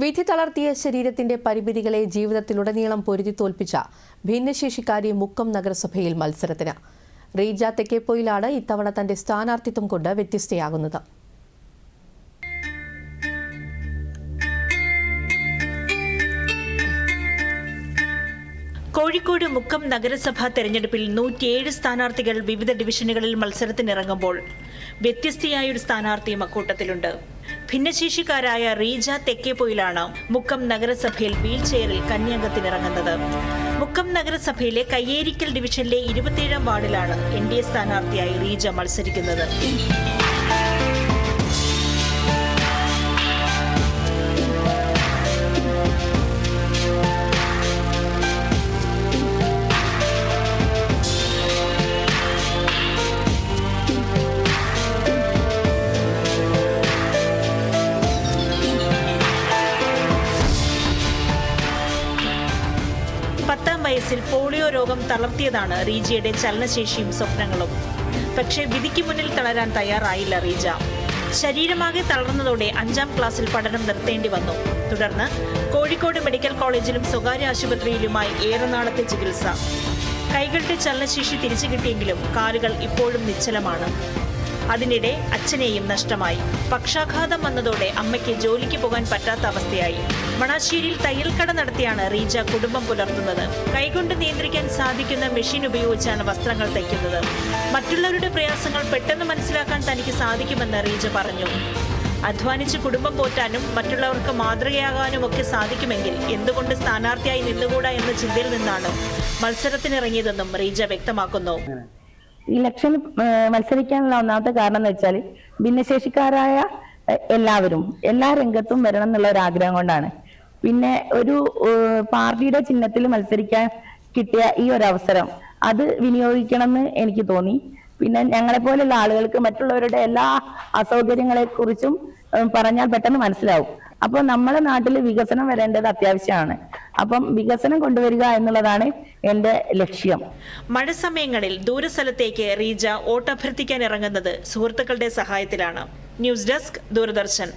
വിധി തളർത്തിയ ശരീരത്തിന്റെ പരിമിതികളെ ജീവിതത്തിലുടനീളം പൊരുതി തോൽപ്പിച്ച ഭിന്നശേഷിക്കാരി മുക്കം നഗരസഭയിൽ മത്സരത്തിന്. റീജ തെക്കേപ്പോയിലാണ് ഇത്തവണ തന്റെ സ്ഥാനാർത്ഥിത്വം കൊണ്ട് വ്യത്യസ്തയാകുന്നത്. കോഴിക്കോട് മുക്കം നഗരസഭാ തെരഞ്ഞെടുപ്പിൽ നൂറ്റിയേഴ് സ്ഥാനാർത്ഥികൾ വിവിധ ഡിവിഷനുകളിൽ മത്സരത്തിനിറങ്ങുമ്പോൾ വ്യത്യസ്തയായൊരു സ്ഥാനാർത്ഥിയും അക്കൂട്ടത്തിലുണ്ട്. ഭിന്നശേഷിക്കാരായ റീജ തെക്കേപ്പൊയിലാണ് മുക്കം നഗരസഭയിൽ വീൽ ചെയറിൽ കന്യാംഗത്തിനിറങ്ങുന്നത് മുക്കം നഗരസഭയിലെ കയ്യേരിക്കൽ ഡിവിഷനിലെ ഇരുപത്തിയേഴാം വാർഡിലാണ് എൻ ഡി എ സ്ഥാനാർത്ഥിയായി റീജ മത്സരിക്കുന്നത്. വയസ്സിൽ പോളിയോ രോഗം തളർത്തിയതാണ് റീജയുടെ ചലനശേഷിയും സ്വപ്നങ്ങളും. പക്ഷേ വിധിക്ക് മുന്നിൽ തളരാൻ തയ്യാറായില്ല റീജ. ശരീരമാകെ തളർന്നതോടെ അഞ്ചാം ക്ലാസ്സിൽ പഠനം നിർത്തേണ്ടി വന്നു. തുടർന്ന് കോഴിക്കോട് മെഡിക്കൽ കോളേജിലും സ്വകാര്യ ആശുപത്രിയിലുമായി ഏറെ നാളത്തെ ചികിത്സ. കൈകളുടെ ചലനശേഷി തിരിച്ചു കിട്ടിയെങ്കിലും കാലുകൾ ഇപ്പോഴും നിശ്ചലമാണ്. അതിനിടെ അച്ഛനെയും നഷ്ടമായി. പക്ഷാഘാതം വന്നതോടെ അമ്മയ്ക്ക് ജോലിക്ക് പോകാൻ പറ്റാത്ത അവസ്ഥയായി. മണാശ്ശേരിയിൽ തയ്യൽക്കട നടത്തിയാണ് റീജ കുടുംബം പുലർത്തുന്നത്. കൈകൊണ്ട് നിയന്ത്രിക്കാൻ സാധിക്കുന്ന മെഷീൻ ഉപയോഗിച്ചാണ് വസ്ത്രങ്ങൾ തയ്ക്കുന്നത്. മറ്റുള്ളവരുടെ പ്രയാസങ്ങൾ പെട്ടെന്ന് മനസ്സിലാക്കാൻ തനിക്ക് സാധിക്കുമെന്ന് റീജ പറഞ്ഞു. അധ്വാനിച്ച് കുടുംബം പോറ്റാനും മറ്റുള്ളവർക്ക് മാതൃകയാകാനും ഒക്കെ സാധിക്കുമെങ്കിൽ എന്തുകൊണ്ട് സ്ഥാനാർത്ഥിയായി നിന്നുകൂടാ എന്ന ചിന്തയിൽ നിന്നാണ് മത്സരത്തിനിറങ്ങിയതെന്നും റീജ വ്യക്തമാക്കുന്നു. ഇലക്ഷൻ മത്സരിക്കാനുള്ള ഒന്നാമത്തെ കാരണം എന്ന് വെച്ചാൽ ഭിന്നശേഷിക്കാരായ എല്ലാവരും എല്ലാ രംഗത്തും വരണം എന്നുള്ള ഒരു ആഗ്രഹം കൊണ്ടാണ്. പിന്നെ ഒരു പാർട്ടിയുടെ ചിഹ്നത്തിൽ മത്സരിക്കാൻ കിട്ടിയ ഈ ഒരു അവസരം അത് വിനിയോഗിക്കണം എന്ന് എനിക്ക് തോന്നി. പിന്നെ ഞങ്ങളെ പോലെയുള്ള ആളുകൾക്ക് മറ്റുള്ളവരുടെ എല്ലാ അസൗകര്യങ്ങളെ കുറിച്ചും പറഞ്ഞാൽ പെട്ടെന്ന് മനസ്സിലാവും. അപ്പോൾ നമ്മുടെ നാട്ടിൽ വികസനം വരേണ്ടത് അത്യാവശ്യമാണ്. അപ്പം വികസനം കൊണ്ടുവരിക എന്നുള്ളതാണ് എന്റെ ലക്ഷ്യം. മഴ സമയങ്ങളിൽ ദൂരസ്ഥലത്തേക്ക് റീജ വോട്ടഭ്യർത്ഥിക്കാൻ ഇറങ്ങുന്നത് സുഹൃത്തുക്കളുടെ സഹായത്തിലാണ്. News desk Doordarshan.